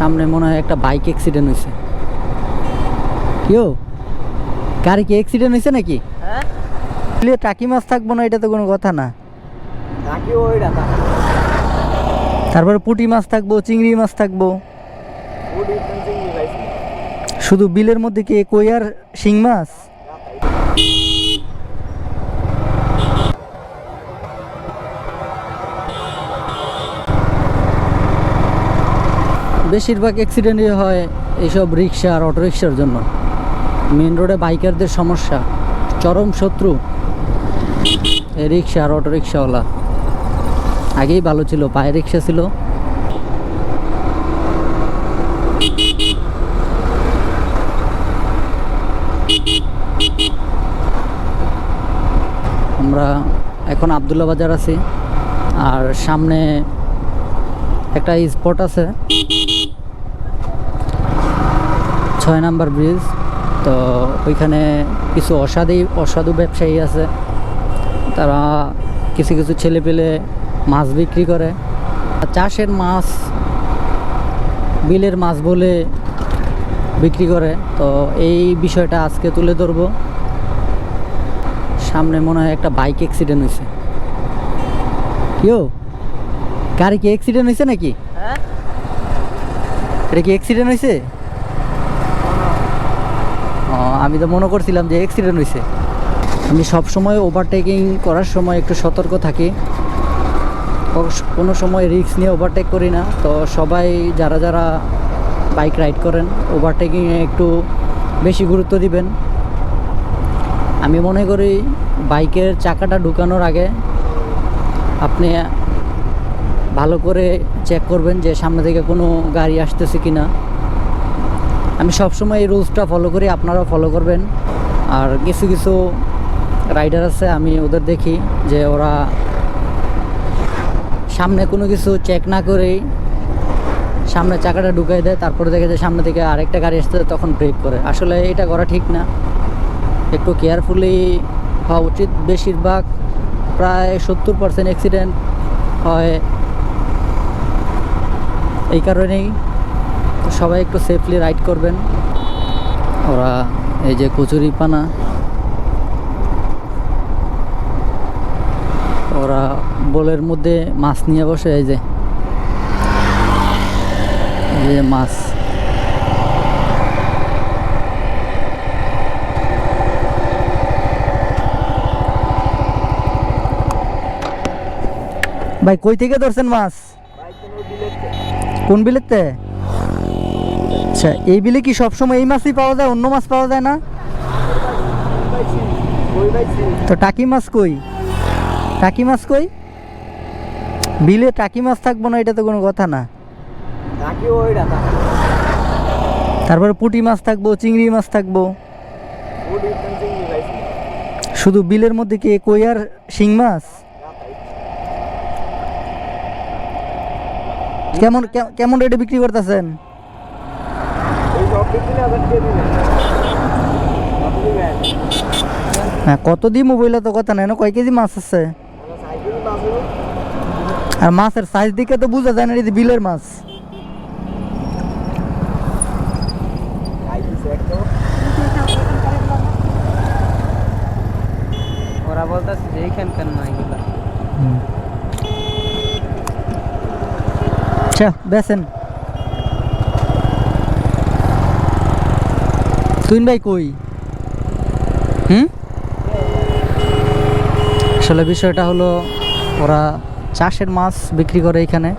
সামনে মনে হয় একটা বাইক অ্যাক্সিডেন্ট হয়েছে কেউ গাড়ি কি অ্যাক্সিডেন্ট হয়েছে নাকি? হ্যাঁ। টাকি মাছ থাকব না এটা তো কোনো কথা না। তারপরে পুটি মাছ থাকব চিংড়ি মাছ থাকব। শুধু বিলের মধ্যে কি কই আর শিং মাছ? বেশিরভাগ অ্যাক্সিডেন্টই হয় এইসব রিক্সা আর অটো রিক্সার জন্য। মেন রোডে বাইকারদের সমস্যা, চরম শত্রু এই রিক্সা আর অটো রিক্সাওয়ালা আগেই ভালো ছিল, পায়ে রিক্সা ছিল। আমরা এখন আবদুল্লা বাজার আছি, আর সামনে একটা স্পট আছে। ছয় নাম্বার ব্রিজ তো ওইখানে কিছু অসাধু অসাধু ব্যবসায়ী আছে। তারা কিছু কিছু ছেলে পেলে মাছ বিক্রি করে। চাষের মাছ বিলের মাছ বলে বিক্রি করে। তো এই বিষয়টা আজকে তুলে ধরবো। সামনে মনে হয় একটা বাইক অ্যাক্সিডেন্ট হয়েছে। কেউ গাড়ি কি অ্যাক্সিডেন্ট হয়েছে নাকি? হ্যাঁ। এটা কি অ্যাক্সিডেন্ট হয়েছে? আমি তো মনে করছিলাম যে অ্যাক্সিডেন্ট হয়েছে আমি সবসময় ওভারটেকিং করার সময় একটু সতর্ক থাকি। কোনো সময় রিস্ক নিয়ে ওভারটেক করি না। তো সবাই যারা যারা বাইক রাইড করেন ওভারটেকিংয়ে একটু বেশি গুরুত্ব দিবেন। আমি মনে করি বাইকের চাকাটা ঢুকানোর আগে আপনি ভালো করে চেক করবেন যে সামনে থেকে কোনো গাড়ি আসতেছে কি না আমি সবসময় এই রুলসটা ফলো করি, আপনারাও ফলো করবেন। আর কিছু কিছু রাইডার আছে, আমি ওদের দেখি যে ওরা সামনে কোনো কিছু চেক না করেই সামনে চাকাটা ঢুকাই দেয়, তারপরে দেখে যে সামনে থেকে আরেকটা গাড়ি আসতে তখন ব্রেক করে। আসলে এটা করা ঠিক না। একটু কেয়ারফুলি হওয়া উচিত। বেশিরভাগ প্রায় সত্তর পার্সেন্ট অ্যাক্সিডেন্ট হয় এই কারণেই। সবাই একটু সেফলি রাইড করবেন। ওরা এই যে কচুরি পানা। ওরা বলের মধ্যে মাছ নিয়ে বসে, এই যে। এই মাছ। ভাই, কই থেকে ধরছেন মাছ? কোন বিলেতে? আচ্ছা এই বিলে কি সবসময় এই মাছই পাওয়া যায় অন্য মাছ পাওয়া যায় না? তো টাকি মাছ কই? টাকি মাছ কই? বিলে টাকি মাছ থাকব না এটা তো কোনো কথা না। তারপরে পুঁটি মাছ থাকব চিংড়ি মাছ থাকব। শুধু বিলের মধ্যে কি কই আর শিং মাছ? কেমন কেমন রেটে বিক্রি করতেছেন এই সব বিক্রি না আবার দিয়ে দিলেন কত দিবেন হ্যাঁ কত দিয়ে মোবাইলে তো কথা নাই না? কয় কেজি মাছ আছে? আর মাছের সাইজ দিকে তো বোঝা যায় না এই বিলের মাছ। ওরা বলতেছে যে এইখানকার না এগুলা। আচ্ছা বেসেন তুইন ভাই কই? হুম? আসলে বিষয়টা হলো ওরা চাষের মাছ বিক্রি করে এখানে।